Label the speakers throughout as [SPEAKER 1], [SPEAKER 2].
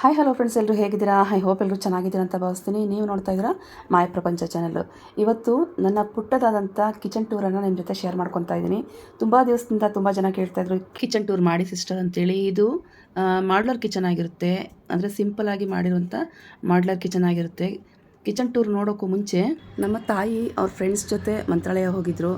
[SPEAKER 1] Hi hello friends ಎಲ್ಲರೂ ಹೇಗಿದ್ದೀರಾ? High hope ಎಲ್ಲರೂ ಚೆನ್ನಾಗಿದ್ದೀರಾ ಅಂತ ಭಾವಿಸ್ತೀನಿ. ನೀವು ನೋಡ್ತಾ ಇದ್ದೀರಾ ಮಾಯ ಪ್ರಪಂಚ ಚಾನಲ್ಲು ಇವತ್ತು ನನ್ನ ಪುಟ್ಟದಾದಂಥ ಕಿಚನ್ ಟೂರನ್ನು ನಿಮ್ಮ ಜೊತೆ ಶೇರ್ ಮಾಡ್ಕೊತಾ ಇದ್ದೀನಿ. ತುಂಬ ದಿವಸದಿಂದ ತುಂಬ ಜನ ಕೇಳ್ತಾ ಇದ್ರು ಕಿಚನ್ ಟೂರ್ ಮಾಡಿ ಸಿಸ್ಟರ್ ಅಂತೇಳಿ. ಇದು ಮಾಡ್ಲರ್ ಕಿಚನ್ ಆಗಿರುತ್ತೆ. ಅಂದರೆ ಆಗಿ ಮಾಡಿರುವಂಥ ಮಾಡ್ಲರ್ ಕಿಚನ್ ಆಗಿರುತ್ತೆ. ಕಿಚನ್ ಟೂರ್ ನೋಡೋಕ್ಕೂ ಮುಂಚೆ ನಮ್ಮ ತಾಯಿ, ಅವ್ರ ಫ್ರೆಂಡ್ಸ್ ಜೊತೆ ಮಂತ್ರಾಲಯ ಹೋಗಿದ್ರು.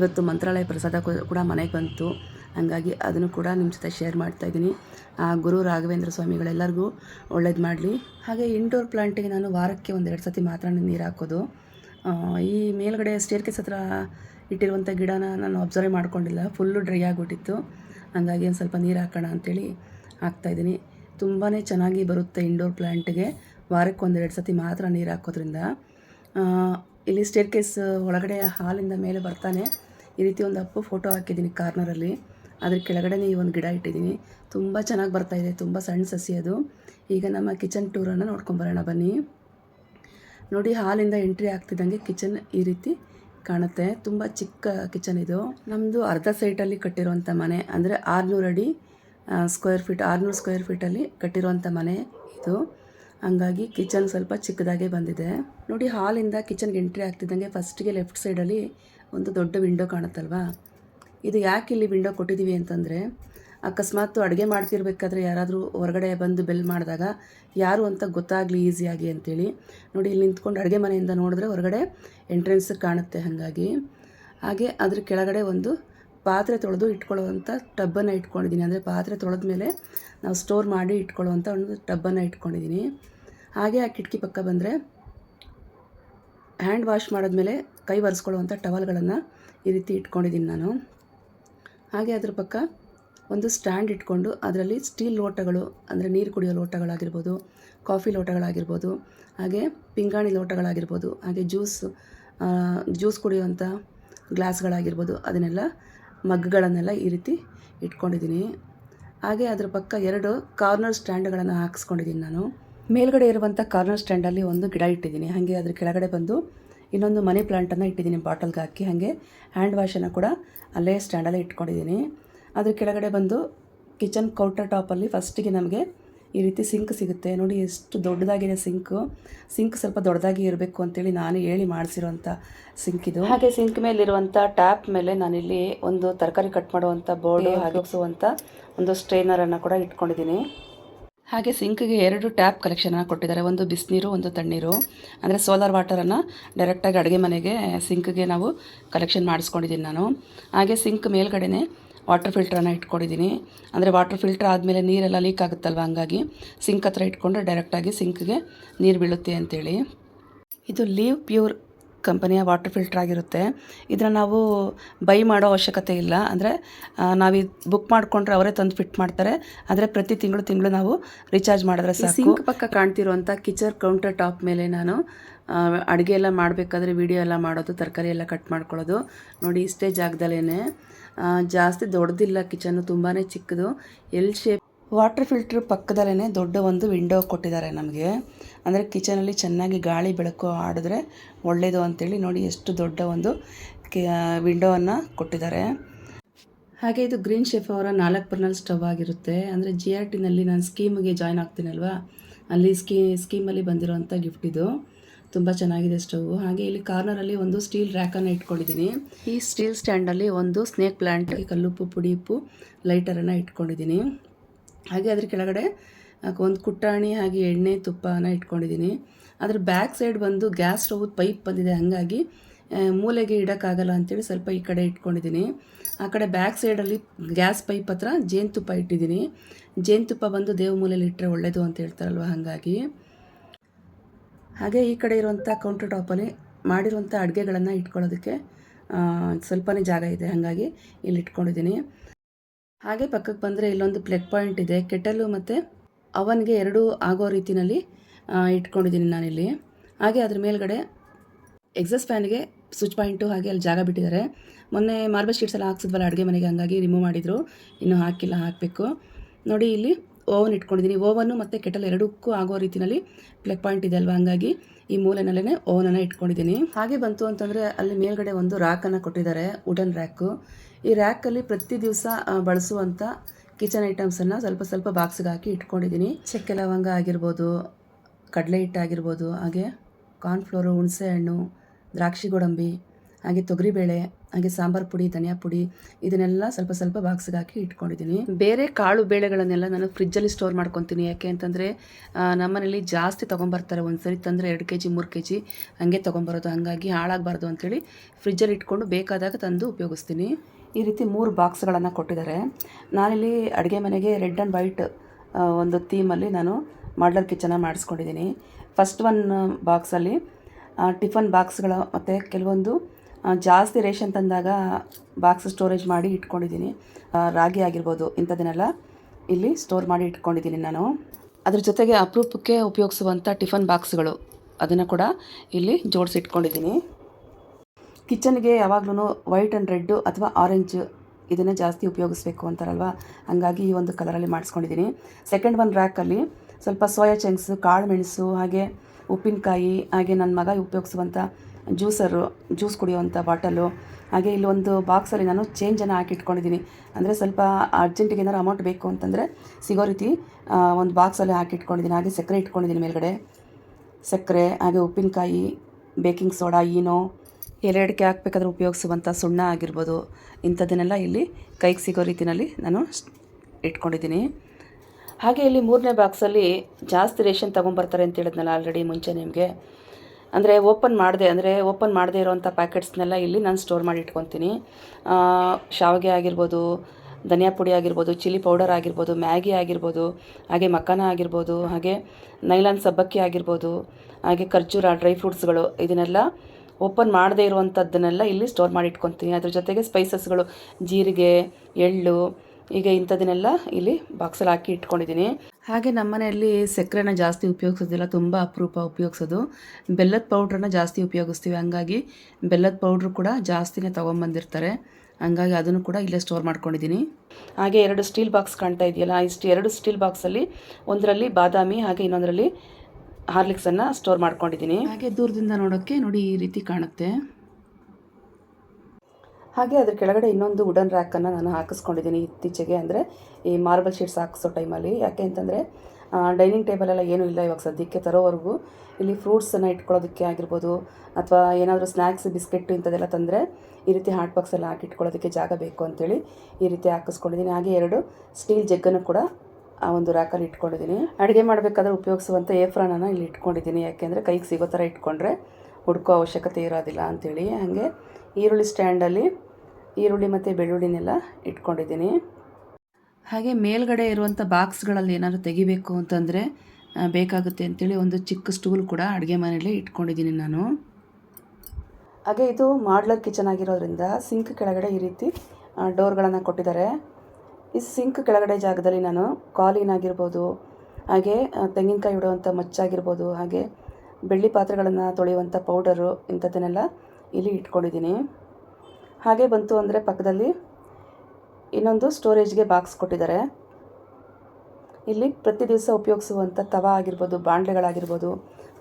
[SPEAKER 1] ಇವತ್ತು ಮಂತ್ರಾಲಯ ಪ್ರಸಾದ ಕೂಡ ಮನೆಗೆ ಬಂತು. ಹಾಗಾಗಿ ಅದನ್ನು ಕೂಡ ನಿಮ್ಮ ಜೊತೆ ಶೇರ್ ಮಾಡ್ತಾ ಇದ್ದೀನಿ. ಆ, ಗುರು ರಾಘವೇಂದ್ರ ಸ್ವಾಮಿಗಳೆಲ್ಲರಿಗೂ ಒಳ್ಳೇದು ಮಾಡಲಿ. ಹಾಗೆ ಇಂಡೋರ್ ಪ್ಲಾಂಟಿಗೆ ನಾನು ವಾರಕ್ಕೆ ಒಂದೆರಡು ಸತಿ ಮಾತ್ರ ನೀರು ಹಾಕೋದು. ಈ ಮೇಲ್ಗಡೆ ಸ್ಟೇರ್ಕೇಸ್ ಹತ್ರ ಇಟ್ಟಿರುವಂಥ ಗಿಡನ ನಾನು ಅಬ್ಸರ್ವ್ ಮಾಡ್ಕೊಂಡಿಲ್ಲ. ಫುಲ್ಲು ಡ್ರೈ ಆಗಿಬಿಟ್ಟಿತ್ತು. ಹಂಗಾಗಿ ಒಂದು ಸ್ವಲ್ಪ ನೀರು ಹಾಕೋಣ ಅಂಥೇಳಿ ಹಾಕ್ತಾಯಿದ್ದೀನಿ ತುಂಬಾ ಚೆನ್ನಾಗಿ ಬರುತ್ತೆ ಇಂಡೋರ್ ಪ್ಲ್ಯಾಂಟ್ಗೆ ವಾರಕ್ಕೆ ಒಂದೆರಡು ಸತಿ ಮಾತ್ರ ನೀರು ಹಾಕೋದ್ರಿಂದ. ಇಲ್ಲಿ ಸ್ಟೇರ್ ಕೇಸ್ ಒಳಗಡೆ ಹಾಲಿಂದ ಮೇಲೆ ಬರ್ತಾನೆ. ಈ ರೀತಿ ಒಂದು ಅಪ್ಪು ಫೋಟೋ ಹಾಕಿದ್ದೀನಿ ಕಾರ್ನರಲ್ಲಿ ಅದ್ರ ಕೆಳಗಡೆನೇ ಈ ಒಂದು ಗಿಡ ಇಟ್ಟಿದ್ದೀನಿ ತುಂಬ ಚೆನ್ನಾಗಿ ಬರ್ತಾ ಇದೆ, ತುಂಬ ಸಣ್ಣ ಸಸಿ ಅದು. ಈಗ ನಮ್ಮ ಕಿಚನ್ ಟೂರನ್ನು ನೋಡ್ಕೊಂಬರೋಣ ಬನ್ನಿ. ನೋಡಿ, ಹಾಲಿಂದ ಎಂಟ್ರಿ ಆಗ್ತಿದ್ದಂಗೆ ಕಿಚನ್ ಈ ರೀತಿ ಕಾಣುತ್ತೆ. ತುಂಬ ಚಿಕ್ಕ ಕಿಚನ್ ಇದು. ನಮ್ಮದು ಅರ್ಧ ಸೈಟಲ್ಲಿ ಕಟ್ಟಿರುವಂಥ ಮನೆ, ಅಂದರೆ ಆರುನೂರು ಅಡಿ ಸ್ಕ್ವೇರ್ ಫೀಟ್ ಆರುನೂರು ಸ್ಕ್ವೇರ್ ಫೀಟಲ್ಲಿ ಕಟ್ಟಿರುವಂಥ ಮನೆ ಇದು. ಹಂಗಾಗಿ ಕಿಚನ್ ಸ್ವಲ್ಪ ಚಿಕ್ಕದಾಗೆ ಬಂದಿದೆ. ನೋಡಿ, ಹಾಲಿಂದ ಕಿಚನ್ಗೆ ಎಂಟ್ರಿ ಆಗ್ತಿದ್ದಂಗೆ ಫಸ್ಟಿಗೆ ಲೆಫ್ಟ್ ಸೈಡಲ್ಲಿ ಒಂದು ದೊಡ್ಡ ವಿಂಡೋ ಕಾಣುತ್ತಲ್ವಾ? ಇದು ಯಾಕೆ ಇಲ್ಲಿ ವಿಂಡೋ ಕೊಟ್ಟಿದ್ದೀವಿ ಅಂತಂದರೆ, ಅಕಸ್ಮಾತ್ ಅಡುಗೆ ಮಾಡ್ತಿರ್ಬೇಕಾದ್ರೆ ಯಾರಾದರೂ ಹೊರಗಡೆ ಬಂದು ಬೆಲ್ ಮಾಡಿದಾಗ ಯಾರು ಅಂತ ಗೊತ್ತಾಗಲಿ ಈಸಿಯಾಗಿ ಅಂತೇಳಿ. ನೋಡಿ, ಇಲ್ಲಿ ನಿಂತ್ಕೊಂಡು ಅಡುಗೆ ಮನೆಯಿಂದ ನೋಡಿದ್ರೆ ಹೊರಗಡೆ ಎಂಟ್ರೆನ್ಸ್ ಕಾಣುತ್ತೆ ಹಾಗಾಗಿ. ಹಾಗೆ ಅದ್ರ ಕೆಳಗಡೆ ಒಂದು ಪಾತ್ರೆ ತೊಳೆದು ಇಟ್ಕೊಳ್ಳುವಂಥ ಟಬ್ಬನ್ನು ಇಟ್ಕೊಂಡಿದ್ದೀನಿ. ಅಂದರೆ ಪಾತ್ರೆ ತೊಳೆದ ಮೇಲೆ ನಾವು ಸ್ಟೋರ್ ಮಾಡಿ ಇಟ್ಕೊಳ್ಳುವಂಥ ಒಂದು ಟಬ್ಬನ್ನು ಇಟ್ಕೊಂಡಿದ್ದೀನಿ. ಹಾಗೆ ಆ ಕಿಟಕಿ ಪಕ್ಕ ಬಂದರೆ ಹ್ಯಾಂಡ್ ವಾಶ್ ಮಾಡಿದ್ಮೇಲೆ ಕೈ ಒರೆಸ್ಕೊಳ್ಳುವಂಥ ಟವಲ್ಗಳನ್ನು ಈ ರೀತಿ ಇಟ್ಕೊಂಡಿದ್ದೀನಿ ನಾನು. ಹಾಗೆ ಅದ್ರ ಪಕ್ಕ ಒಂದು ಸ್ಟ್ಯಾಂಡ್ ಇಟ್ಕೊಂಡು ಅದರಲ್ಲಿ ಸ್ಟೀಲ್ ಲೋಟಗಳು, ಅಂದರೆ ನೀರು ಕುಡಿಯೋ ಲೋಟಗಳಾಗಿರ್ಬೋದು, ಕಾಫಿ ಲೋಟಗಳಾಗಿರ್ಬೋದು, ಹಾಗೆ ಪಿಂಗಾಣಿ ಲೋಟಗಳಾಗಿರ್ಬೋದು, ಹಾಗೆ ಜ್ಯೂಸ್ ಜ್ಯೂಸ್ ಕುಡಿಯುವಂಥ ಗ್ಲಾಸ್ಗಳಾಗಿರ್ಬೋದು, ಅದನ್ನೆಲ್ಲ ಮಗ್ಗಳನ್ನೆಲ್ಲ ಈ ರೀತಿ ಇಟ್ಕೊಂಡಿದ್ದೀನಿ. ಹಾಗೆ ಅದ್ರ ಪಕ್ಕ ಎರಡು ಕಾರ್ನರ್ ಸ್ಟ್ಯಾಂಡ್ಗಳನ್ನು ಹಾಕ್ಸ್ಕೊಂಡಿದ್ದೀನಿ ನಾನು. ಮೇಲ್ಗಡೆ ಇರುವಂಥ ಕಾರ್ನರ್ ಸ್ಟ್ಯಾಂಡಲ್ಲಿ ಒಂದು ಗಿಡ ಇಟ್ಟಿದ್ದೀನಿ. ಹಾಗೆ ಅದ್ರ ಕೆಳಗಡೆ ಬಂದು ಇನ್ನೊಂದು ಮನಿ ಪ್ಲಾಂಟನ್ನು ಇಟ್ಟಿದ್ದೀನಿ ಬಾಟಲ್ಗೆ ಹಾಕಿ. ಹಾಗೆ ಹ್ಯಾಂಡ್ ವಾಶನ್ನು ಕೂಡ ಅಲ್ಲೇ ಸ್ಟ್ಯಾಂಡಲ್ಲೇ ಇಟ್ಕೊಂಡಿದ್ದೀನಿ. ಅದ್ರ ಕೆಳಗಡೆ ಬಂದು ಕಿಚನ್ ಕೌಂಟರ್ ಟಾಪಲ್ಲಿ ಫಸ್ಟಿಗೆ ನಮಗೆ ಈ ರೀತಿ ಸಿಂಕ್ ಸಿಗುತ್ತೆ. ನೋಡಿ ಎಷ್ಟು ದೊಡ್ಡದಾಗಿದೆ ಸಿಂಕು ಸಿಂಕ್ ಸ್ವಲ್ಪ ದೊಡ್ಡದಾಗಿ ಇರಬೇಕು ಅಂತೇಳಿ ನಾನು ಹೇಳಿ ಮಾಡಿಸಿರುವಂಥ ಸಿಂಕ್ ಇದು. ಹಾಗೆ ಸಿಂಕ್ ಮೇಲಿರುವಂಥ ಟ್ಯಾಪ್ ಮೇಲೆ ನಾನಿಲ್ಲಿ ಒಂದು ತರಕಾರಿ ಕಟ್ ಮಾಡುವಂಥ ಬೋರ್ಡು ಹಾಗೆ ಒಂದು ಸ್ಟ್ರೈನರನ್ನು ಕೂಡ ಇಟ್ಕೊಂಡಿದ್ದೀನಿ. ಹಾಗೆ ಸಿಂಕ್ಗೆ ಎರಡು ಟ್ಯಾಪ್ ಕಲೆಕ್ಷನನ್ನು ಕೊಟ್ಟಿದ್ದಾರೆ. ಒಂದು ಬಿಸಿನೀರು, ಒಂದು ತಣ್ಣೀರು. ಅಂದರೆ ಸೋಲಾರ್ ವಾಟರನ್ನು ಡೈರೆಕ್ಟಾಗಿ ಅಡುಗೆ ಮನೆಗೆ ಸಿಂಕ್ಗೆ ನಾವು ಕಲೆಕ್ಷನ್ ಮಾಡಿಸ್ಕೊಂಡಿದ್ದೀನಿ ನಾನು. ಹಾಗೆ ಸಿಂಕ್ ಮೇಲ್ಗಡೆನೇ ವಾಟರ್ ಫಿಲ್ಟ್ರನ್ನು ಇಟ್ಕೊಂಡಿದ್ದೀನಿ. ಅಂದರೆ ವಾಟರ್ ಫಿಲ್ಟ್ರ್ ಆದಮೇಲೆ ನೀರೆಲ್ಲ ಲೀಕ್ ಆಗುತ್ತಲ್ವ ಹಂಗಾಗಿ ಸಿಂಕ್ ಹತ್ರ ಇಟ್ಕೊಂಡ್ರೆ ಡೈರೆಕ್ಟಾಗಿ ಸಿಂಕ್ಗೆ ನೀರು ಬೀಳುತ್ತೆ ಅಂತೇಳಿ. ಇದು ಲೀವ್ ಪ್ಯೂರ್ ಕಂಪನಿಯ ವಾಟರ್ ಫಿಲ್ಟರ್ ಆಗಿರುತ್ತೆ. ಇದನ್ನು ನಾವು ಬೈ ಮಾಡೋ ಅವಶ್ಯಕತೆ ಇಲ್ಲ. ಅಂದರೆ ನಾವು ಬುಕ್ ಮಾಡಿಕೊಂಡ್ರೆ ಅವರೇ ತಂದು ಫಿಟ್ ಮಾಡ್ತಾರೆ. ಆದರೆ ಪ್ರತಿ ತಿಂಗಳು ತಿಂಗಳು ನಾವು ರಿಚಾರ್ಜ್ ಮಾಡಿದ್ರೆ ಸಾಕು. ಸಿಂಕ್ ಪಕ್ಕ ಕಾಣ್ತಿರುವಂಥ ಕಿಚನ್ ಕೌಂಟರ್ ಟಾಪ್ ಮೇಲೆ ನಾನು ಅಡುಗೆ ಎಲ್ಲ ಮಾಡಬೇಕಾದ್ರೆ ವಿಡಿಯೋ ಎಲ್ಲ ಮಾಡೋದು ತರಕಾರಿ ಎಲ್ಲ ಕಟ್ ಮಾಡ್ಕೊಳ್ಳೋದು. ನೋಡಿ ಇಷ್ಟೇ ಜಾಗದಲ್ಲೇ ಜಾಸ್ತಿ ದೊಡ್ಡದಿಲ್ಲ ಕಿಚನ್ನು ತುಂಬಾ ಚಿಕ್ಕದು. ಎಲ್ ಶೇಪ್ ವಾಟರ್ ಫಿಲ್ಟ್ರ್ ಪಕ್ಕದಲ್ಲೇ ದೊಡ್ಡ ಒಂದು ವಿಂಡೋ ಕೊಟ್ಟಿದ್ದಾರೆ ನಮಗೆ. ಅಂದರೆ ಕಿಚನಲ್ಲಿ ಚೆನ್ನಾಗಿ ಗಾಳಿ ಬೆಳಕು ಆಡಿದ್ರೆ ಒಳ್ಳೆಯದು ಅಂತೇಳಿ ನೋಡಿ ಎಷ್ಟು ದೊಡ್ಡ ಒಂದು ವಿಂಡೋವನ್ನು ಕೊಟ್ಟಿದ್ದಾರೆ. ಹಾಗೆ ಇದು ಗ್ರೀನ್ ಶೆಫ್ ಅವರ ನಾಲ್ಕು ಪರ್ನಲ್ ಸ್ಟವ್ ಆಗಿರುತ್ತೆ. ಅಂದರೆ ಜಿ ಆರ್ ಟಿನಲ್ಲಿ ನಾನು ಸ್ಕೀಮ್ಗೆ ಜಾಯ್ನ್ ಆಗ್ತೀನಲ್ವಾ? ಅಲ್ಲಿ ಸ್ಕೀ ಸ್ಕೀಮಲ್ಲಿ ಬಂದಿರೋವಂಥ ಗಿಫ್ಟ್ ಇದು. ತುಂಬ ಚೆನ್ನಾಗಿದೆ ಸ್ಟವ್. ಹಾಗೆ ಇಲ್ಲಿ ಕಾರ್ನರಲ್ಲಿ ಒಂದು ಸ್ಟೀಲ್ ರ್ಯಾಕನ್ನು ಇಟ್ಕೊಂಡಿದ್ದೀನಿ. ಈ ಸ್ಟೀಲ್ ಸ್ಟ್ಯಾಂಡಲ್ಲಿ ಒಂದು ಸ್ನೇಕ್ ಪ್ಲ್ಯಾಂಟ್ ಕಲ್ಲುಪ್ಪು ಪುಡಿ ಉಪ್ಪು ಲೈಟರನ್ನು ಇಟ್ಕೊಂಡಿದ್ದೀನಿ. ಹಾಗೆ ಅದ್ರ ಕೆಳಗಡೆ ಒಂದು ಕುಟ್ಟಾಣಿ ಹಾಗೆ ಎಣ್ಣೆ ತುಪ್ಪನ ಇಟ್ಕೊಂಡಿದ್ದೀನಿ. ಅದ್ರ ಬ್ಯಾಕ್ ಸೈಡ್ ಬಂದು ಗ್ಯಾಸ್ ಸ್ಟವ್ ಪೈಪ್ ಬಂದಿದೆ. ಹಾಗಾಗಿ ಮೂಲೆಗೆ ಇಡೋಕ್ಕಾಗಲ್ಲ ಅಂತೇಳಿ ಸ್ವಲ್ಪ ಈ ಕಡೆ ಇಟ್ಕೊಂಡಿದ್ದೀನಿ. ಆ ಕಡೆ ಬ್ಯಾಕ್ ಸೈಡಲ್ಲಿ ಗ್ಯಾಸ್ ಪೈಪ್ ಹತ್ರ ಜೇನುತುಪ್ಪ ಇಟ್ಟಿದ್ದೀನಿ. ಜೇನುತುಪ್ಪ ಬಂದು ದೇವ ಮೂಲೆಯಲ್ಲಿ ಇಟ್ಟರೆ ಒಳ್ಳೆಯದು ಅಂತ ಹೇಳ್ತಾರಲ್ವ ಹಾಗಾಗಿ. ಹಾಗೆ ಈ ಕಡೆ ಇರುವಂಥ ಕೌಂಟರ್ ಟಾಪಲ್ಲಿ ಮಾಡಿರುವಂಥ ಅಡುಗೆಗಳನ್ನು ಇಟ್ಕೊಳ್ಳೋದಕ್ಕೆ ಸ್ವಲ್ಪನೇ ಜಾಗ ಇದೆ. ಹಾಗಾಗಿ ಇಲ್ಲಿ ಇಟ್ಕೊಂಡಿದ್ದೀನಿ. ಹಾಗೆ ಪಕ್ಕಕ್ಕೆ ಬಂದರೆ ಇಲ್ಲೊಂದು ಪ್ಲೆಗ್ ಪಾಯಿಂಟ್ ಇದೆ. ಕೆಟಲು ಮತ್ತು ಅವನ್ಗೆ ಎರಡೂ ಆಗೋ ರೀತಿಯಲ್ಲಿ ಇಟ್ಕೊಂಡಿದ್ದೀನಿ ನಾನಿಲ್ಲಿ. ಹಾಗೆ ಅದ್ರ ಮೇಲ್ಗಡೆ ಎಕ್ಸಸ್ ಫ್ಯಾನ್ಗೆ ಸ್ವಿಚ್ ಪಾಯಿಂಟು ಹಾಗೆ ಅಲ್ಲಿ ಜಾಗ ಬಿಟ್ಟಿದ್ದಾರೆ. ಮೊನ್ನೆ ಮಾರ್ಬಲ್ ಶೀಟ್ಸ್ ಎಲ್ಲ ಹಾಕ್ಸಿದ್ವಲ್ಲ, ಅಡುಗೆ ಮನೆಗೆ ಹಂಗಾಗಿ ರಿಮೂವ್ ಮಾಡಿದರು. ಇನ್ನೂ ಹಾಕಿಲ್ಲ, ಹಾಕಬೇಕು. ನೋಡಿ ಇಲ್ಲಿ ಓವನ್ ಇಟ್ಕೊಂಡಿದ್ದೀನಿ. ಓವನ್ನು ಮತ್ತು ಕೆಟಲ್ ಎರಡಕ್ಕೂ ಆಗೋ ರೀತಿಯಲ್ಲಿ ಪ್ಲಗ್ ಪಾಯಿಂಟ್ ಇದೆ ಅಲ್ವಾ? ಹಂಗಾಗಿ ಈ ಮೂಲೆನಲ್ಲೇ ಓವನನ್ನು ಇಟ್ಕೊಂಡಿದ್ದೀನಿ. ಹಾಗೆ ಬಂತು ಅಂತಂದರೆ ಅಲ್ಲಿ ಮೇಲ್ಗಡೆ ಒಂದು ರ್ಯಾಕನ್ನು ಕೊಟ್ಟಿದ್ದಾರೆ ವುಡನ್ ರ್ಯಾಕು ಈ ರ್ಯಾಕಲ್ಲಿ ಪ್ರತಿ ದಿವಸ ಬಳಸುವಂಥ ಕಿಚನ್ ಐಟಮ್ಸನ್ನು ಸ್ವಲ್ಪ ಸ್ವಲ್ಪ ಬಾಕ್ಸ್ಗೆ ಹಾಕಿ ಇಟ್ಕೊಂಡಿದ್ದೀನಿ. ಚಕ್ಕೆ ಲವಂಗ ಆಗಿರ್ಬೋದು, ಕಡಲೆ ಹಿಟ್ಟು ಆಗಿರ್ಬೋದು, ಹಾಗೆ ಕಾರ್ನ್ಫ್ಲೋರು ಹುಣಸೆ ಹಣ್ಣು, ದ್ರಾಕ್ಷಿ ಗೋಡಂಬಿ, ಹಾಗೆ ತೊಗರಿಬೇಳೆ, ಹಾಗೆ ಸಾಂಬಾರು ಪುಡಿ, ಧನಿಯಾ ಪುಡಿ ಇದನ್ನೆಲ್ಲ ಸ್ವಲ್ಪ ಸ್ವಲ್ಪ ಬಾಕ್ಸ್ಗೆ ಹಾಕಿ ಇಟ್ಕೊಂಡಿದ್ದೀನಿ. ಬೇರೆ ಕಾಳು ಬೇಳೆಗಳನ್ನೆಲ್ಲ ನಾನು ಫ್ರಿಜ್ಜಲ್ಲಿ ಸ್ಟೋರ್ ಮಾಡ್ಕೊತೀನಿ. ಯಾಕೆ ಅಂತಂದರೆ ನಮ್ಮನೇಲಿ ಜಾಸ್ತಿ ತೊಗೊಂಬರ್ತಾರೆ. ಒಂದು ಸರಿ ತಂದರೆ ಎರಡು ಕೆ ಜಿ ಮೂರು ಕೆ ಜಿ ಹಾಗೆ ತೊಗೊಂಬರೋದು. ಹಾಗಾಗಿ ಹಾಳಾಗಬಾರ್ದು ಅಂಥೇಳಿ ಫ್ರಿಜ್ಜಲ್ಲಿ ಇಟ್ಕೊಂಡು ಬೇಕಾದಾಗ ತಂದು ಉಪಯೋಗಿಸ್ತೀನಿ. ಈ ರೀತಿ ಮೂರು ಬಾಕ್ಸ್ಗಳನ್ನು ಕೊಟ್ಟಿದ್ದಾರೆ. ನಾನಿಲ್ಲಿ ಅಡುಗೆ ಮನೆಗೆ ರೆಡ್ ಆ್ಯಂಡ್ ವೈಟ್ ಒಂದು ಥೀಮಲ್ಲಿ ನಾನು ಮಾಡ್ಲರ್ ಕಿಚನ ಮಾಡಿಸ್ಕೊಂಡಿದ್ದೀನಿ. ಫಸ್ಟ್ ಒನ್ ಬಾಕ್ಸಲ್ಲಿ ಟಿಫನ್ ಬಾಕ್ಸ್ಗಳು ಮತ್ತು ಕೆಲವೊಂದು ಜಾಸ್ತಿ ರೇಷನ್ ತಂದಾಗ ಬಾಕ್ಸ್ ಸ್ಟೋರೇಜ್ ಮಾಡಿ ಇಟ್ಕೊಂಡಿದ್ದೀನಿ. ರಾಗಿ ಆಗಿರ್ಬೋದು ಇಂಥದನ್ನೆಲ್ಲ ಇಲ್ಲಿ ಸ್ಟೋರ್ ಮಾಡಿ ಇಟ್ಕೊಂಡಿದ್ದೀನಿ ನಾನು. ಅದ್ರ ಜೊತೆಗೆ ಅಪರೂಪಕ್ಕೆ ಉಪಯೋಗಿಸುವಂಥ ಟಿಫನ್ ಬಾಕ್ಸ್ಗಳು, ಅದನ್ನು ಕೂಡ ಇಲ್ಲಿ ಜೋಡಿಸಿ ಇಟ್ಕೊಂಡಿದ್ದೀನಿ ಕಿಚನ್ಗೆ ಯಾವಾಗಲೂ ವೈಟ್ ಆ್ಯಂಡ್ ರೆಡ್ಡು ಅಥವಾ ಆರೆಂಜ್ ಇದನ್ನೇ ಜಾಸ್ತಿ ಉಪಯೋಗಿಸ್ಬೇಕು ಅಂತಾರಲ್ವ? ಹಂಗಾಗಿ ಈ ಒಂದು ಕಲರಲ್ಲಿ ಮಾಡಿಸ್ಕೊಂಡಿದ್ದೀನಿ. ಸೆಕೆಂಡ್ ಒನ್ ರ್ಯಾಕಲ್ಲಿ ಸ್ವಲ್ಪ ಸೋಯಾ ಚಂಕ್ಸು ಕಾಳು ಮೆಣಸು ಹಾಗೆ ಉಪ್ಪಿನಕಾಯಿ, ಹಾಗೆ ನನ್ನ ಮಗ ಉಪಯೋಗಿಸುವಂಥ ಜ್ಯೂಸರು, ಜ್ಯೂಸ್ ಕುಡಿಯುವಂಥ ಬಾಟಲು, ಹಾಗೆ ಇಲ್ಲಿ ಒಂದು ಬಾಕ್ಸಲ್ಲಿ ನಾನು ಚೇಂಜನ್ನು ಹಾಕಿಟ್ಕೊಂಡಿದ್ದೀನಿ. ಅಂದರೆ ಸ್ವಲ್ಪ ಅರ್ಜೆಂಟಿಗೆ ಏನಾದ್ರು ಅಮೌಂಟ್ ಬೇಕು ಅಂತಂದರೆ ಸಿಗೋ ರೀತಿ ಒಂದು ಬಾಕ್ಸಲ್ಲಿ ಹಾಕಿಟ್ಕೊಂಡಿದ್ದೀನಿ. ಹಾಗೆ ಸಕ್ಕರೆ ಇಟ್ಕೊಂಡಿದ್ದೀನಿ ಮೇಲ್ಗಡೆ. ಸಕ್ಕರೆ, ಹಾಗೆ ಉಪ್ಪಿನಕಾಯಿ ಬೇಕಿಂಗ್ ಸೋಡಾ ಈನೋ ಎಲೆ ಅಡಿಕೆ ಹಾಕ್ಬೇಕಾದ್ರೆ ಉಪಯೋಗಿಸುವಂಥ ಸುಣ್ಣ ಆಗಿರ್ಬೋದು, ಇಂಥದ್ದನ್ನೆಲ್ಲ ಇಲ್ಲಿ ಕೈಗೆ ಸಿಗೋ ರೀತಿಯಲ್ಲಿ ನಾನು ಇಟ್ಕೊಂಡಿದ್ದೀನಿ. ಹಾಗೆ ಇಲ್ಲಿ ಮೂರನೇ ಬಾಕ್ಸಲ್ಲಿ ಜಾಸ್ತಿ ರೇಷನ್ ತೊಗೊಂಬರ್ತಾರೆ ಅಂತ ಹೇಳಿದ್ನಲ್ಲ ಆಲ್ರೆಡಿ ಮುಂಚೆ ನಿಮಗೆ. ಅಂದರೆ ಓಪನ್ ಮಾಡಿದೆ, ಅಂದರೆ ಓಪನ್ ಮಾಡದೇ ಇರೋವಂಥ ಪ್ಯಾಕೆಟ್ಸ್ನೆಲ್ಲ ಇಲ್ಲಿ ನಾನು ಸ್ಟೋರ್ ಮಾಡಿ ಇಟ್ಕೊತೀನಿ. ಶಾವಿಗೆ ಆಗಿರ್ಬೋದು, ಧನಿಯಾ ಪುಡಿ ಆಗಿರ್ಬೋದು, ಚಿಲ್ಲಿ ಪೌಡರ್ ಆಗಿರ್ಬೋದು, ಮ್ಯಾಗಿ ಆಗಿರ್ಬೋದು, ಹಾಗೆ ಮಖಾನ ಆಗಿರ್ಬೋದು, ಹಾಗೆ ನೈಲಾನ್ ಸಬ್ಬಕ್ಕಿ ಆಗಿರ್ಬೋದು, ಹಾಗೆ ಖರ್ಜೂರ, ಡ್ರೈ ಫ್ರೂಟ್ಸ್ಗಳು, ಇದನ್ನೆಲ್ಲ ಓಪನ್ ಮಾಡದೇ ಇರುವಂಥದ್ದನ್ನೆಲ್ಲ ಇಲ್ಲಿ ಸ್ಟೋರ್ ಮಾಡಿ ಇಟ್ಕೊತೀನಿ. ಅದ್ರ ಜೊತೆಗೆ ಸ್ಪೈಸಸ್ಗಳು ಜೀರಿಗೆ ಎಳ್ಳು ಈಗ ಇಂಥದನ್ನೆಲ್ಲ ಇಲ್ಲಿ ಬಾಕ್ಸಲ್ಲಿ ಹಾಕಿ ಇಟ್ಕೊಂಡಿದ್ದೀನಿ. ಹಾಗೆ ನಮ್ಮ ಮನೆಯಲ್ಲಿ ಸಕ್ಕರೆನ ಜಾಸ್ತಿ ಉಪಯೋಗಿಸೋದಿಲ್ಲ ತುಂಬ ಅಪರೂಪ ಉಪಯೋಗಿಸೋದು. ಬೆಲ್ಲದ ಪೌಡ್ರನ್ನ ಜಾಸ್ತಿ ಉಪಯೋಗಿಸ್ತೀವಿ. ಹಂಗಾಗಿ ಬೆಲ್ಲದ ಪೌಡ್ರು ಕೂಡ ಜಾಸ್ತಿನೇ ತೊಗೊಂಬಂದಿರ್ತಾರೆ. ಹಂಗಾಗಿ ಅದನ್ನು ಕೂಡ ಇಲ್ಲೇ ಸ್ಟೋರ್ ಮಾಡ್ಕೊಂಡಿದ್ದೀನಿ. ಹಾಗೆ ಎರಡು ಸ್ಟೀಲ್ ಬಾಕ್ಸ್ ಕಾಣ್ತಾ ಇದೆಯಲ್ಲ ಇಷ್ಟು ಎರಡು ಸ್ಟೀಲ್ ಬಾಕ್ಸಲ್ಲಿ ಒಂದರಲ್ಲಿ ಬಾದಾಮಿ ಹಾಗೆ ಇನ್ನೊಂದರಲ್ಲಿ ಹಾರ್ಲಿಕ್ಸನ್ನು ಸ್ಟೋರ್ ಮಾಡ್ಕೊಂಡಿದ್ದೀನಿ. ಹಾಗೆ ದೂರದಿಂದ ನೋಡೋಕ್ಕೆ ನೋಡಿ ಈ ರೀತಿ ಕಾಣುತ್ತೆ. ಹಾಗೆ ಅದ್ರ ಕೆಳಗಡೆ ಇನ್ನೊಂದು ವುಡನ್ ರ್ಯಾಕನ್ನು ನಾನು ಹಾಕಿಸ್ಕೊಂಡಿದ್ದೀನಿ ಇತ್ತೀಚೆಗೆ. ಅಂದರೆ ಈ ಮಾರ್ಬಲ್ ಶೀಟ್ಸ್ ಹಾಕಿಸೋ ಟೈಮಲ್ಲಿ ಯಾಕೆ ಅಂತಂದರೆ ಡೈನಿಂಗ್ ಟೇಬಲೆಲ್ಲ ಏನೂ ಇಲ್ಲ ಇವಾಗ ಸದ್ಯಕ್ಕೆ ತರೋವರೆಗೂ. ಇಲ್ಲಿ ಫ್ರೂಟ್ಸನ್ನು ಇಟ್ಕೊಳ್ಳೋದಕ್ಕೆ ಆಗಿರ್ಬೋದು ಅಥವಾ ಏನಾದರೂ ಸ್ನ್ಯಾಕ್ಸ್ ಬಿಸ್ಕೆಟ್ ಇಂಥದ್ದೆಲ್ಲ ತಂದರೆ ಈ ರೀತಿ ಹಾಟ್ ಬಾಕ್ಸೆಲ್ಲ ಹಾಕಿ ಇಟ್ಕೊಳ್ಳೋದಕ್ಕೆ ಜಾಗ ಬೇಕು ಅಂತೇಳಿ ಈ ರೀತಿ ಹಾಕಿಸ್ಕೊಂಡಿದ್ದೀನಿ. ಹಾಗೆ ಎರಡು ಸ್ಟೀಲ್ ಜಗ್ಗನ್ನು ಕೂಡ ಆ ಒಂದು ರ್ಯಾಕಲ್ಲಿ ಇಟ್ಕೊಂಡಿದ್ದೀನಿ. ಅಡುಗೆ ಮಾಡಬೇಕಾದ್ರೆ ಉಪಯೋಗಿಸುವಂಥ ಏಫ್ರಾನನ್ನು ಇಲ್ಲಿ ಇಟ್ಕೊಂಡಿದ್ದೀನಿ. ಯಾಕೆಂದರೆ ಕೈಗೆ ಸಿಗೋ ಥರ ಇಟ್ಕೊಂಡ್ರೆ ಹುಡ್ಕೋ ಅವಶ್ಯಕತೆ ಇರೋದಿಲ್ಲ ಅಂಥೇಳಿ ಹಾಗೆ ಈರುಳ್ಳಿ ಸ್ಟ್ಯಾಂಡಲ್ಲಿ ಈರುಳ್ಳಿ ಮತ್ತು ಬೆಳ್ಳುಳ್ಳಿನೆಲ್ಲ ಇಟ್ಕೊಂಡಿದ್ದೀನಿ. ಹಾಗೆ ಮೇಲ್ಗಡೆ ಇರುವಂಥ ಬಾಕ್ಸ್ಗಳಲ್ಲಿ ಏನಾದರೂ ತೆಗಿಬೇಕು ಅಂತಂದರೆ ಬೇಕಾಗುತ್ತೆ ಅಂತೇಳಿ ಒಂದು ಚಿಕ್ಕ ಸ್ಟೂಲ್ ಕೂಡ ಅಡುಗೆ ಮನೆಯಲ್ಲಿ ಇಟ್ಕೊಂಡಿದ್ದೀನಿ ನಾನು. ಹಾಗೆ ಇದು ಮಾಡ್ಲರ್ ಕಿಚನ್ ಆಗಿರೋದ್ರಿಂದ ಸಿಂಕ್ ಕೆಳಗಡೆ ಈ ರೀತಿ ಡೋರ್ಗಳನ್ನು ಕೊಟ್ಟಿದ್ದಾರೆ. ಈ ಸಿಂಕ್ ಕೆಳಗಡೆ ಜಾಗದಲ್ಲಿ ನಾನು ಕಾಲಿನ್ ಆಗಿರ್ಬೋದು ಹಾಗೆ ತೆಂಗಿನಕಾಯಿ ಇಡುವಂಥ ಮಚ್ಚಾಗಿರ್ಬೋದು, ಹಾಗೆ ಬೆಳ್ಳಿ ಪಾತ್ರೆಗಳನ್ನು ತೊಳೆಯುವಂಥ ಪೌಡರು ಇಂಥದ್ದನ್ನೆಲ್ಲ ಇಲ್ಲಿ ಇಟ್ಕೊಂಡಿದ್ದೀನಿ. ಹಾಗೆ ಬಂತು ಅಂದರೆ ಪಕ್ಕದಲ್ಲಿ ಇನ್ನೊಂದು ಸ್ಟೋರೇಜ್ಗೆ ಬಾಕ್ಸ್ ಕೊಟ್ಟಿದ್ದಾರೆ. ಇಲ್ಲಿ ಪ್ರತಿ ದಿವಸ ಉಪಯೋಗಿಸುವಂಥ ತವ ಆಗಿರ್ಬೋದು ಬಾಣಲೆಗಳಾಗಿರ್ಬೋದು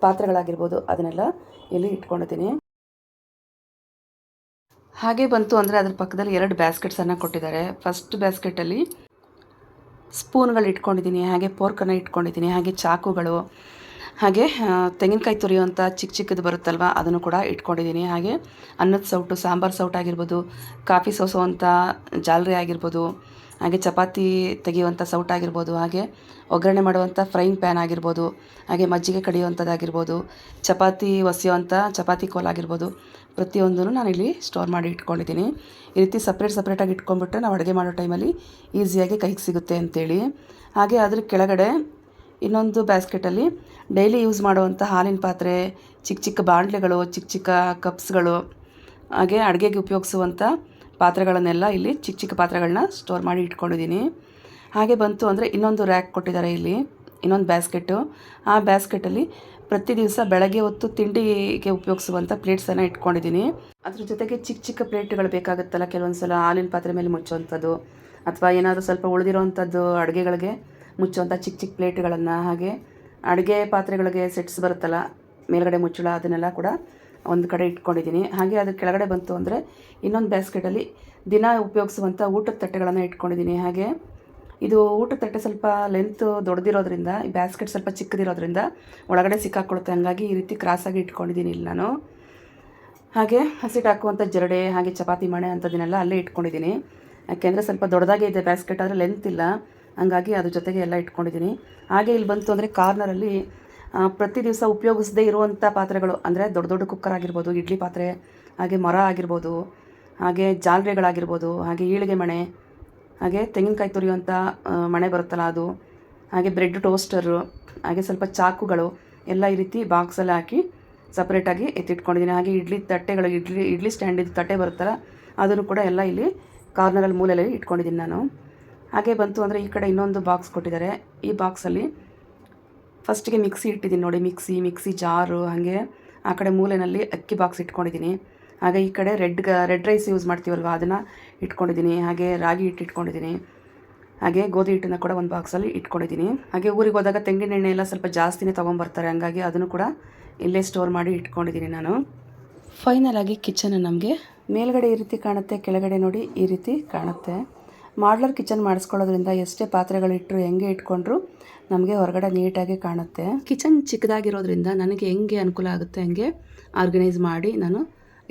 [SPEAKER 1] ಪಾತ್ರೆಗಳಾಗಿರ್ಬೋದು, ಅದನ್ನೆಲ್ಲ ಇಲ್ಲಿ ಇಟ್ಕೊಂಡಿದ್ದೀನಿ. ಹಾಗೆ ಬಂತು ಅಂದರೆ ಅದ್ರ ಪಕ್ಕದಲ್ಲಿ ಎರಡು ಬ್ಯಾಸ್ಕೆಟ್ಸನ್ನು ಕೊಟ್ಟಿದ್ದಾರೆ. ಫಸ್ಟ್ ಬ್ಯಾಸ್ಕೆಟಲ್ಲಿ ಸ್ಪೂನ್ಗಳು ಇಟ್ಕೊಂಡಿದ್ದೀನಿ, ಹಾಗೆ ಪೋರ್ಕನ್ನು ಇಟ್ಕೊಂಡಿದ್ದೀನಿ, ಹಾಗೆ ಚಾಕುಗಳು, ಹಾಗೆ ತೆಂಗಿನಕಾಯಿ ತುರಿಯುವಂಥ ಚಿಕ್ಕ ಚಿಕ್ಕದು ಬರುತ್ತಲ್ವ ಅದನ್ನು ಕೂಡ ಇಟ್ಕೊಂಡಿದ್ದೀನಿ. ಹಾಗೆ ಅನ್ನದ ಸೌಟು, ಸಾಂಬಾರು ಸೌಟ್ ಆಗಿರ್ಬೋದು, ಕಾಫಿ ಸೋಸುವಂಥ ಜಾಲರಿ ಆಗಿರ್ಬೋದು, ಹಾಗೆ ಚಪಾತಿ ತೆಗೆಯುವಂಥ ಸೌಟ್ ಆಗಿರ್ಬೋದು, ಹಾಗೆ ಒಗ್ಗರಣೆ ಮಾಡುವಂಥ ಫ್ರೈಯಿಂಗ್ ಪ್ಯಾನ್ ಆಗಿರ್ಬೋದು, ಹಾಗೆ ಮಜ್ಜಿಗೆ ಕಡಿಯುವಂಥದ್ದಾಗಿರ್ಬೋದು ಚಪಾತಿ ಒಸೆಯುವಂಥ ಚಪಾತಿ ಕೋಲ್ ಆಗಿರ್ಬೋದು ಪ್ರತಿಯೊಂದನ್ನು ನಾನು ಇಲ್ಲಿ ಸ್ಟೋರ್ ಮಾಡಿ ಇಟ್ಕೊಂಡಿದ್ದೀನಿ. ಈ ರೀತಿ ಸಪ್ರೇಟ್ ಸಪ್ರೇಟಾಗಿ ಇಟ್ಕೊಂಡ್ಬಿಟ್ರೆ ನಾವು ಅಡುಗೆ ಮಾಡೋ ಟೈಮಲ್ಲಿ ಈಸಿಯಾಗಿ ಕೈಗೆ ಸಿಗುತ್ತೆ ಅಂತೇಳಿ. ಹಾಗೆ ಅದ್ರ ಕೆಳಗಡೆ ಇನ್ನೊಂದು ಬ್ಯಾಸ್ಕೆಟಲ್ಲಿ ಡೈಲಿ ಯೂಸ್ ಮಾಡುವಂಥ ಹಾಲಿನ ಪಾತ್ರೆ, ಚಿಕ್ಕ ಚಿಕ್ಕ ಬಾಂಡ್ಲೆಗಳು, ಚಿಕ್ಕ ಚಿಕ್ಕ ಕಪ್ಸ್ಗಳು ಹಾಗೆ ಅಡುಗೆಗೆ ಉಪಯೋಗಿಸುವಂಥ ಪಾತ್ರೆಗಳನ್ನೆಲ್ಲ ಇಲ್ಲಿ ಚಿಕ್ಕ ಚಿಕ್ಕ ಪಾತ್ರೆಗಳನ್ನ ಸ್ಟೋರ್ ಮಾಡಿ ಇಟ್ಕೊಂಡಿದ್ದೀನಿ. ಹಾಗೆ ಬಂತು ಅಂದರೆ ಇನ್ನೊಂದು ರ್ಯಾಕ್ ಕೊಟ್ಟಿದ್ದಾರೆ ಇಲ್ಲಿ. ಇನ್ನೊಂದು ಬ್ಯಾಸ್ಕೆಟು. ಆ ಬ್ಯಾಸ್ಕೆಟಲ್ಲಿ ಪ್ರತಿ ದಿವಸ ಬೆಳಗ್ಗೆ ಹೊತ್ತು ತಿಂಡಿಗೆ ಉಪಯೋಗಿಸುವಂಥ ಪ್ಲೇಟ್ಸನ್ನು ಇಟ್ಕೊಂಡಿದ್ದೀನಿ. ಅದ್ರ ಜೊತೆಗೆ ಚಿಕ್ಕ ಚಿಕ್ಕ ಪ್ಲೇಟ್ಗಳು ಬೇಕಾಗುತ್ತಲ್ಲ ಕೆಲವೊಂದು ಸಲ ಹಾಲಿನ ಪಾತ್ರೆ ಮೇಲೆ ಮುಚ್ಚುವಂಥದ್ದು, ಅಥವಾ ಏನಾದರೂ ಸ್ವಲ್ಪ ಉಳಿದಿರೋವಂಥದ್ದು ಅಡುಗೆಗಳಿಗೆ ಮುಚ್ಚುವಂಥ ಚಿಕ್ಕ ಚಿಕ್ಕ ಪ್ಲೇಟ್ಗಳನ್ನು, ಹಾಗೆ ಅಡುಗೆ ಪಾತ್ರೆಗಳಿಗೆ ಸೆಟ್ಸ್ ಬರುತ್ತಲ್ಲ, ಮೇಲ್ಗಡೆ ಮುಚ್ಚಳ ಅದನ್ನೆಲ್ಲ ಕೂಡ ಒಂದು ಕಡೆ ಇಟ್ಕೊಂಡಿದ್ದೀನಿ. ಹಾಗೆ ಅದ್ರ ಕೆಳಗಡೆ ಬಂತು ಅಂದರೆ ಇನ್ನೊಂದು ಬ್ಯಾಸ್ಕೆಟಲ್ಲಿ ದಿನ ಉಪಯೋಗಿಸುವಂಥ ಊಟದ ತಟ್ಟೆಗಳನ್ನು ಇಟ್ಕೊಂಡಿದ್ದೀನಿ. ಹಾಗೆ ಇದು ಊಟದ ತಟ್ಟೆ ಸ್ವಲ್ಪ ಲೆಂತ್ ದೊಡ್ಡದಿರೋದ್ರಿಂದ, ಈ ಬ್ಯಾಸ್ಕೆಟ್ ಸ್ವಲ್ಪ ಚಿಕ್ಕದಿರೋದ್ರಿಂದ ಒಳಗಡೆ ಸಿಕ್ಕಾಕ್ಕೊಳುತ್ತೆ ಹಂಗಾಗಿ ಈ ರೀತಿ ಕ್ರಾಸಾಗಿ ಇಟ್ಕೊಂಡಿದ್ದೀನಿ ಇಲ್ಲಿ ನಾನು. ಹಾಗೆ ಹಸಿಟ್ಟು ಹಾಕುವಂಥ ಜರಡೆ, ಹಾಗೆ ಚಪಾತಿ ಮಣೆ ಅಂಥದ್ದನ್ನೆಲ್ಲ ಅಲ್ಲೇ ಇಟ್ಕೊಂಡಿದ್ದೀನಿ. ಯಾಕೆಂದರೆ ಸ್ವಲ್ಪ ದೊಡ್ಡದಾಗೇ ಇದೆ ಬ್ಯಾಸ್ಕೆಟ್ ಆದರೆ ಲೆಂತ್ ಇಲ್ಲ. ಹಂಗಾಗಿ ಅದ್ರ ಜೊತೆಗೆ ಎಲ್ಲ ಇಟ್ಕೊಂಡಿದ್ದೀನಿ. ಹಾಗೆ ಇಲ್ಲಿ ಬಂತು ಅಂದರೆ ಕಾರ್ನರಲ್ಲಿ ಪ್ರತಿ ದಿವಸ ಉಪಯೋಗಿಸದೇ ಇರುವಂಥ ಪಾತ್ರೆಗಳು, ಅಂದರೆ ದೊಡ್ಡ ದೊಡ್ಡ ಕುಕ್ಕರ್ ಆಗಿರ್ಬೋದು, ಇಡ್ಲಿ ಪಾತ್ರೆ, ಹಾಗೆ ಮರ ಆಗಿರ್ಬೋದು, ಹಾಗೆ ಜಾಲ್ರೆಗಳಾಗಿರ್ಬೋದು ಹಾಗೆ ಈಳಿಗೆ ಮಣೆ ಹಾಗೆ ತೆಂಗಿನಕಾಯಿ ತುರಿಯುವಂಥ ಮಣೆ ಬರುತ್ತಲ್ಲ ಅದು, ಹಾಗೆ ಬ್ರೆಡ್ ಟೋಸ್ಟರು ಹಾಗೆ ಸ್ವಲ್ಪ ಚಾಕುಗಳು, ಎಲ್ಲ ಈ ರೀತಿ ಬಾಕ್ಸಲ್ಲಿ ಹಾಕಿ ಸಪ್ರೇಟಾಗಿ ಎತ್ತಿಟ್ಕೊಂಡಿದ್ದೀನಿ. ಹಾಗೆ ಇಡ್ಲಿ ತಟ್ಟೆಗಳು, ಇಡ್ಲಿ ಇಡ್ಲಿ ಸ್ಟ್ಯಾಂಡಿದ್ದು ತಟ್ಟೆ ಬರುತ್ತಲ್ಲ, ಅದನ್ನು ಕೂಡ ಎಲ್ಲ ಇಲ್ಲಿ ಕಾರ್ನರಲ್ಲಿ ಮೂಲೆಯಲ್ಲಿ ಇಟ್ಕೊಂಡಿದ್ದೀನಿ ನಾನು. ಹಾಗೆ ಬಂತು ಅಂದರೆ ಈ ಕಡೆ ಇನ್ನೊಂದು ಬಾಕ್ಸ್ ಕೊಟ್ಟಿದ್ದಾರೆ. ಈ ಬಾಕ್ಸಲ್ಲಿ ಫಸ್ಟಿಗೆ ಮಿಕ್ಸಿ ಇಟ್ಟಿದ್ದೀನಿ ನೋಡಿ ಮಿಕ್ಸಿ ಮಿಕ್ಸಿ ಜಾರು ಹಾಗೆ ಆ ಕಡೆ ಮೂಲೆಯಲ್ಲಿ ಅಕ್ಕಿ ಬಾಕ್ಸ್ ಇಟ್ಕೊಂಡಿದ್ದೀನಿ. ಹಾಗೆ ಈ ಕಡೆ ರೆಡ್ ರೆಡ್ ರೈಸ್ ಯೂಸ್ ಮಾಡ್ತೀವಲ್ವ? ಅದನ್ನು ಇಟ್ಕೊಂಡಿದ್ದೀನಿ. ಹಾಗೆ ರಾಗಿ ಹಿಟ್ಟು ಇಟ್ಕೊಂಡಿದ್ದೀನಿ. ಹಾಗೆ ಗೋಧಿ ಹಿಟ್ಟನ್ನು ಕೂಡ ಒಂದು ಬಾಕ್ಸಲ್ಲಿ ಇಟ್ಕೊಂಡಿದ್ದೀನಿ. ಹಾಗೆ ಊರಿಗೆ ಹೋದಾಗ ತೆಂಗಿನ ಎಣ್ಣೆ ಎಲ್ಲ ಸ್ವಲ್ಪ ಜಾಸ್ತಿನೇ ತೊಗೊಂಬರ್ತಾರೆ. ಹಂಗಾಗಿ ಅದನ್ನು ಕೂಡ ಇಲ್ಲೇ ಸ್ಟೋರ್ ಮಾಡಿ ಇಟ್ಕೊಂಡಿದ್ದೀನಿ ನಾನು. ಫೈನಲ್ ಆಗಿ ಕಿಚನ್ ನಮಗೆ. ಮೇಲ್ಗಡೆ ಈ ರೀತಿ ಕಾಣುತ್ತೆ, ಕೆಳಗಡೆ ನೋಡಿ ಈ ರೀತಿ ಕಾಣುತ್ತೆ. ಮಾಡ್ಲರ್ ಕಿಚನ್ ಮಾಡಿಸ್ಕೊಳ್ಳೋದ್ರಿಂದ ಎಷ್ಟೇ ಪಾತ್ರೆಗಳಿಟ್ಟರು ಹೆಂಗೆ ಇಟ್ಕೊಂಡ್ರು ನಮಗೆ ಹೊರಗಡೆ ನೀಟಾಗಿ ಕಾಣುತ್ತೆ. ಕಿಚನ್ ಚಿಕ್ಕದಾಗಿರೋದ್ರಿಂದ ನನಗೆ ಹೆಂಗೆ ಅನುಕೂಲ ಆಗುತ್ತೆ ಹಂಗೆ ಆರ್ಗನೈಸ್ ಮಾಡಿ ನಾನು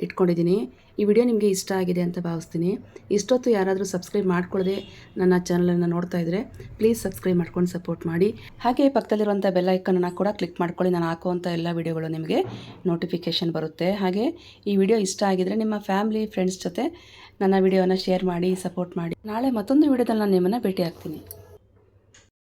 [SPEAKER 1] ಇಟ್ಕೊಂಡಿದ್ದೀನಿ. ಈ ವಿಡಿಯೋ ನಿಮಗೆ ಇಷ್ಟ ಆಗಿದೆ ಅಂತ ಭಾವಿಸ್ತೀನಿ. ಇಷ್ಟೊತ್ತು ಯಾರಾದರೂ ಸಬ್ಸ್ಕ್ರೈಬ್ ಮಾಡ್ಕೊಳ್ಳದೆ ನನ್ನ ಚಾನಲನ್ನು ನೋಡ್ತಾ ಇದ್ದರೆ ಪ್ಲೀಸ್ ಸಬ್ಸ್ಕ್ರೈಬ್ ಮಾಡ್ಕೊಂಡು ಸಪೋರ್ಟ್ ಮಾಡಿ. ಹಾಗೆ ಪಕ್ಕದಲ್ಲಿರುವಂಥ ಬೆಲ್ ಐಕನನ್ನು ಕೂಡ ಕ್ಲಿಕ್ ಮಾಡ್ಕೊಳ್ಳಿ. ನಾನು ಹಾಕುವಂಥ ಎಲ್ಲ ವಿಡಿಯೋಗಳು ನಿಮಗೆ ನೋಟಿಫಿಕೇಷನ್ ಬರುತ್ತೆ. ಹಾಗೆ ಈ ವಿಡಿಯೋ ಇಷ್ಟ ಆಗಿದರೆ ನಿಮ್ಮ ಫ್ಯಾಮಿಲಿ, ಫ್ರೆಂಡ್ಸ್ ಜೊತೆ ನನ್ನ ವಿಡಿಯೋನ ಶೇರ್ ಮಾಡಿ, ಸಪೋರ್ಟ್ ಮಾಡಿ. ನಾಳೆ ಮತ್ತೊಂದು ವಿಡಿಯೋದಲ್ಲಿ ನಾನು ನಿಮ್ಮನ್ನು ಭೇಟಿ ಆಗ್ತೀನಿ